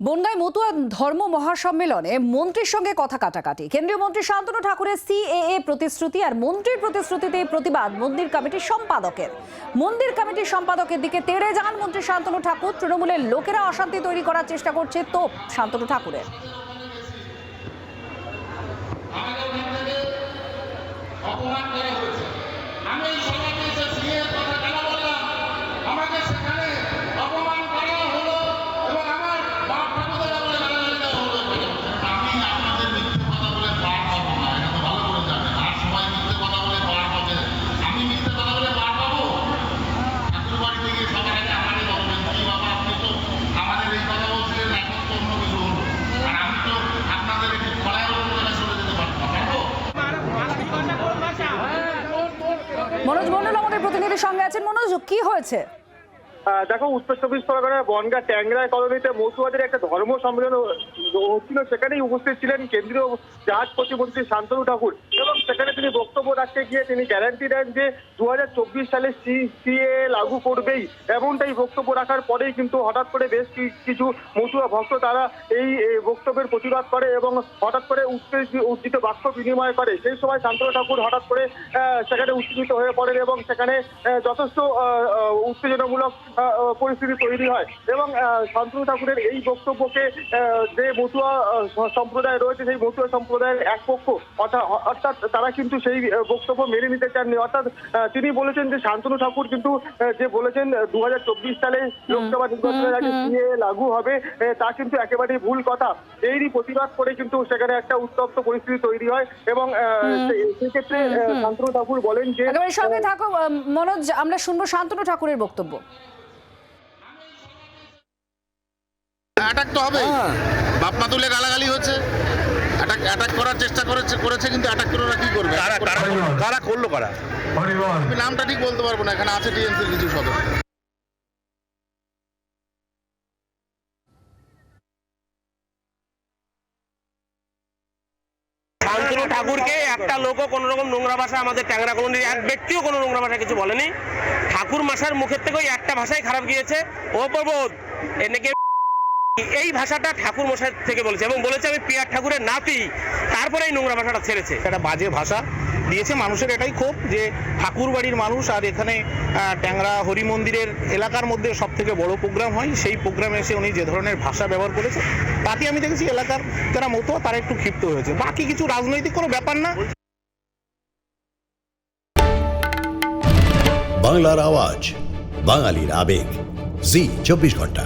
বনগাঁয় মতুয়া ধর্ম মহাসম্মেলনে মন্ত্রীর সঙ্গে কথা কাটাকাটি। কেন্দ্রীয় মন্ত্রী শান্তনু ঠাকুরের সিএএ প্রতিশ্রুতি আর মন্ত্রীর প্রতিশ্রুতিতে প্রতিবাদ মন্দির কমিটির সম্পাদকের। মন্দির কমিটির সম্পাদকের দিকে তেড়ে যান মন্ত্রী শান্তনু ঠাকুর। তৃণমূলের লোকেরা অশান্তি তৈরি করার চেষ্টা করছে তোপ শান্তনু ঠাকুরের। অপমান করা হয়েছে। আমি মনোজ মন্ডল আমাদের প্রতিনিধির সঙ্গে আছেন। মনোজ, কি হয়েছে? দেখো, উত্তর চব্বিশ পরগনার বনগা ট্যাংরায় কলোনিতে মৌসুবাদের একটা ধর্ম সম্মেলন হচ্ছিল। সেখানেই উপস্থিত ছিলেন কেন্দ্রীয় জাহাজ প্রতিমন্ত্রী শান্তনু ঠাকুর। এবং সেখানে তিনি বক্তব্য রাখতে গিয়ে তিনি গ্যারান্টি দেন যে দু হাজার চব্বিশ সালে সিএ লাগু করবেই। এমনটাই বক্তব্য রাখার পরেই কিন্তু হঠাৎ করে বেশ কিছু মতুয়া ভক্ত তারা এই বক্তব্যের প্রতিবাদ করে এবং হঠাৎ করে উত্তেজ- উজ্জিত বাক্য বিনিময় করে। সেই সময় শান্তনু ঠাকুর হঠাৎ করে সেখানে উত্তেজিত হয়ে পড়েন এবং সেখানে যথেষ্ট উত্তেজনামূলক পরিস্থিতি তৈরি হয় এবং শান্তনু ঠাকুরের এই বক্তব্যকে যে মতুয়া সম্প্রদায় রয়েছে সেই মতুয়া সম্প্রদায়ের এক পক্ষ অর্থাৎ অর্থাৎ তারা কিন্তু সেই বক্তব্য মেনে নিতে চাননি। অর্থাৎ তিনি বলেছেন যে শান্তনু ঠাকুর কিন্তু যে বলেছেন দুই হাজার চব্বিশ সালে লোকসভা নির্বাচনের আগে সিএ লাগু হবে তা কিন্তু একেবারেই ভুল কথা। এরই প্রতিবাদ করে কিন্তু সেখানে একটা উত্তপ্ত পরিস্থিতি তৈরি হয় এবং সেক্ষেত্রে শান্তনু ঠাকুর বলেন যে সঙ্গে থাকো মনোজ আমরা শুনব শান্তনু ঠাকুরের বক্তব্য। অ্যাটাক তো হবে বাপমা তুলে গালাগালি হচ্ছে। অ্যাটাক অ্যাটাক করার চেষ্টা করেছে করেছে কিন্তু অ্যাটাক করে ওরা কি করবে? কারা কারা কারা করল কারা? আমি নামটা ঠিক বলতে পারব না এখানে আছে টিএমসির কিছু সদস্য। শান্তনু ঠাকুরকে একটা লোকও কোনো রকম নোংরা ভাষা আমাদের ট্যাংরা কলোনির এক ব্যক্তিও কোনো নোংরা ভাষা কিছু বলেনি। ঠাকুর মাসার মুখের থেকে ওই একটা ভাষাই খারাপ গিয়েছে। ও প্রবোধ এনেকে এই ভাষাটা ঠাকুর মশাই থেকে বলেছে এবং বলেছে আমি পিয়ার ঠাকুরের নাতি তারপরে এই নোংরা ভাষাটা ছেড়েছে। একটা বাজে ভাষা। দিয়েছে মানুষের এটাই ক্ষোভ যে ঠাকুর বাড়ির মানুষ আর এখানে ট্যাংরা হরি মন্দিরের এলাকার মধ্যে সব থেকে বড় প্রোগ্রাম হয় সেই প্রোগ্রামে এসে উনি যে ধরনের ভাষা ব্যবহার করেছে তাতে আমি দেখেছি এলাকার যারা মতো তারা একটু ক্ষিপ্ত হয়েছে। বাকি কিছু রাজনৈতিক কোনো ব্যাপার না। বাংলার আওয়াজ বাঙালির আবেগ। জি চব্বিশ ঘণ্টা।